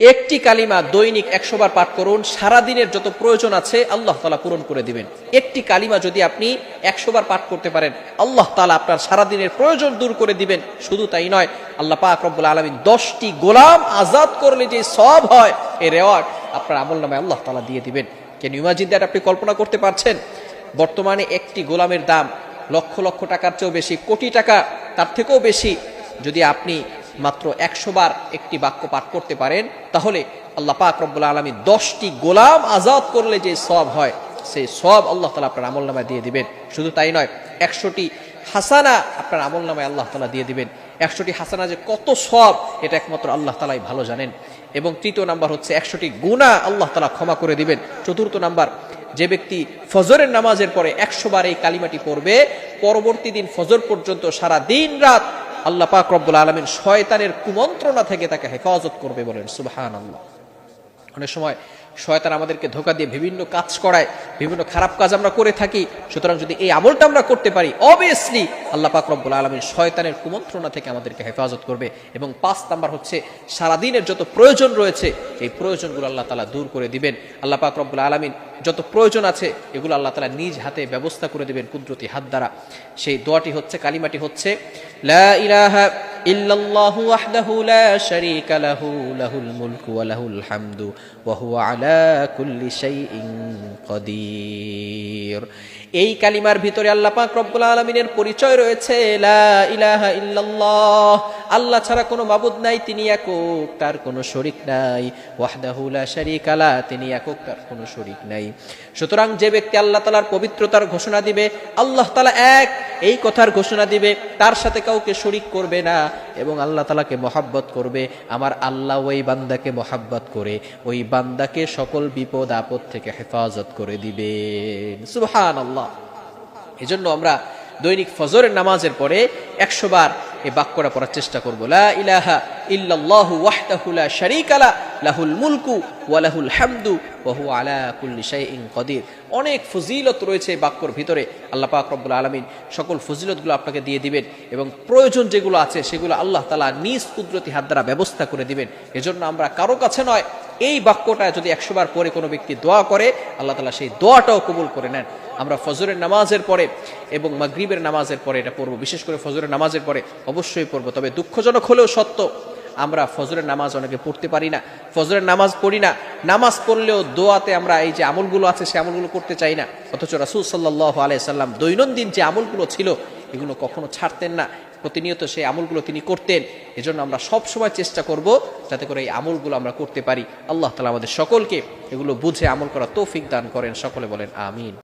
একটি কালিমা দৈনিক একশো বার পাঠ করুন, সারাদিনের যত প্রয়োজন আছে আল্লাহ তালা পূরণ করে দিবেন। একটি কালিমা যদি আপনি একশো বার পাঠ করতে পারেন, আল্লাহ তালা আপনার সারাদিনের প্রয়োজন দূর করে দিবেন। শুধু তাই নয়, আল্লাহ পাক রব্বুল আলমিন দশটি গোলাম আজাদ করলে যে সব হয় এই রেওয়ার্ড আপনার আমল নামে আল্লাহ তালা দিয়ে দিবেন। কেন ইমাজিন দ্যাট আপনি কল্পনা করতে পারছেন? বর্তমানে একটি গোলামের দাম লক্ষ লক্ষ টাকার চেয়েও বেশি, কোটি টাকা, তার থেকেও বেশি। যদি আপনি মাত্র একশো বার একটি বাক্য পাঠ করতে পারেন, তাহলে আল্লাহ পাক রব্বুল আলমী দশটি গোলাম আজাদ করলে যে সব হয়, সেই সব আল্লাহ তালা আপনার আমল নামায় দিয়ে দিবেন। শুধু তাই নয়, একশোটি হাসানা আপনার আমল নামায় আল্লাহ তালা দিয়ে দিবেন। একশোটি হাসানা যে কত সব এটা একমাত্র আল্লাহ তালাই ভালো জানেন। এবং তৃতীয় নাম্বার হচ্ছে একশোটি গুণা আল্লাহ তালা ক্ষমা করে দিবেন। চতুর্থ নাম্বার, যে ব্যক্তি ফজরের নামাজের পরে একশো বার এই কালিমাটি পড়বে, পরবর্তী দিন ফজর পর্যন্ত সারা দিন রাত আল্লাহ পাক রব্বুল আলমিন শয়তানের কুমন্ত্রণা থেকে তাকে হেফাজত করবে বলেন সুবাহান আল্লাহ অনেক সময় শয়তান আমাদেরকে ধোকা দিয়ে বিভিন্ন কাজ করায়, বিভিন্ন খারাপ কাজ আমরা করে থাকি। সুতরাং যদি এই আমলটা আমরা করতে পারি অবভিয়াসলি আল্লাহ পাক রব্বুল আলমীর শয়তানের কুমন্ত্রণা থেকে আমাদেরকে হেফাজত করবে। এবং পাঁচ নাম্বার হচ্ছে, সারাদিনের যত প্রয়োজন রয়েছে, এই প্রয়োজনগুলো আল্লাহ তালা দূর করে দিবেন। আল্লাহ পাক রব্বুল আলমিন যত প্রয়োজন আছে, এগুলো আল্লাহ তালা নিজ হাতে ব্যবস্থা করে দেবেন কুদরতি হাত দ্বারা। সেই দোয়াটি হচ্ছে, কালিমাটি হচ্ছে, লা ইলাহা ইল্লাল্লাহু الله লা لا شريك লাহুল মুলকু الملك وله হামদু وهو على كل شيء قدير এই কালিমার ভিতরে আল্লাহ পাক রব্বুল আলমিনের পরিচয় রয়েছে, লা ইলাহা ইল্লাল্লাহ। আল্লাহ ছাড়া কোনো মাবুদ নাই, তিনি একক, তার কোনো শরিক নাই। ওয়াহদাহু লা শারীকা লা, তিনি একক, তার কোনো শরিক নাই। সুতরাং যে ব্যক্তি আল্লাহ তালার পবিত্রতার ঘোষণা দিবে, আল্লাহ তালা এক, এই কথার ঘোষণা দিবে, তার সাথে কাউকে শরিক করবে না, এবং আল্লাহ তালাকে মহাব্বত করবে। আমার আল্লাহ ওই বান্দাকে মহাব্বত করে, ওই বান্দাকে সকল বিপদ, আপদ থেকে হেফাজত করে দিবেন। সুবহান আল্লাহ এজন্য আমরা দৈনিক ফজরের নামাজের পরে একশো বার এই বাক্যটা পড়ার চেষ্টা করব। লা ইলাহা ইল্লাল্লাহু ওয়াহদাহু লা শারীকা লা, লাহুল মুলকু ওয়া লাহুল হামদু ওয়া হুয়া আলা কুল্লি শাইইন কদির। অনেক ফজিলত রয়েছে বাক্যর ভিতরে। আল্লাহ পাক রব্বুল আলামিন সকল ফজিলতগুলো আপনাকে দিয়ে দিবেন এবং প্রয়োজন যেগুলো আছে সেগুলো আল্লাহ তাআলা নিজ কুদরতি হাত দ্বারা ব্যবস্থা করে দিবেন। এজন্য আমরা কারও কাছে নয়, এই বাক্যটা যদি একশো বার পরে কোনো ব্যক্তি দোয়া করে, আল্লাহ তালা সেই দোয়াটাও কবুল করে নেন। আমরা ফজরের নামাজের পরে এবং মাগরিবের নামাজের পরে এটা পড়ব। বিশেষ করে ফজরের নামাজের পরে অবশ্যই পড়ব। তবে দুঃখজনক হলেও সত্য আমরা ফজরের নামাজ অনেকে পড়তে পারি না, ফজরের নামাজ পড়ি না। নামাজ পড়লেও দোয়াতে আমরা এই যে আমলগুলো আছে, সে আমলগুলো করতে চাই না। অথচ রাসুল সাল্লাহ আলাইসাল্লাম দৈনন্দিন যে আমলগুলো ছিল, এগুলো কখনো ছাড়তেন না। প্রতিনিয়ত সেই আমলগুলো তিনি করতেন। এজন্য আমরা সব সময় চেষ্টা করব যাতে করে এই আমলগুলো আমরা করতে পারি। আল্লাহ তালা আমাদের সকলকে এগুলো বুঝে আমল করা তৌফিক দান করেন। সকলে বলেন, আমিন।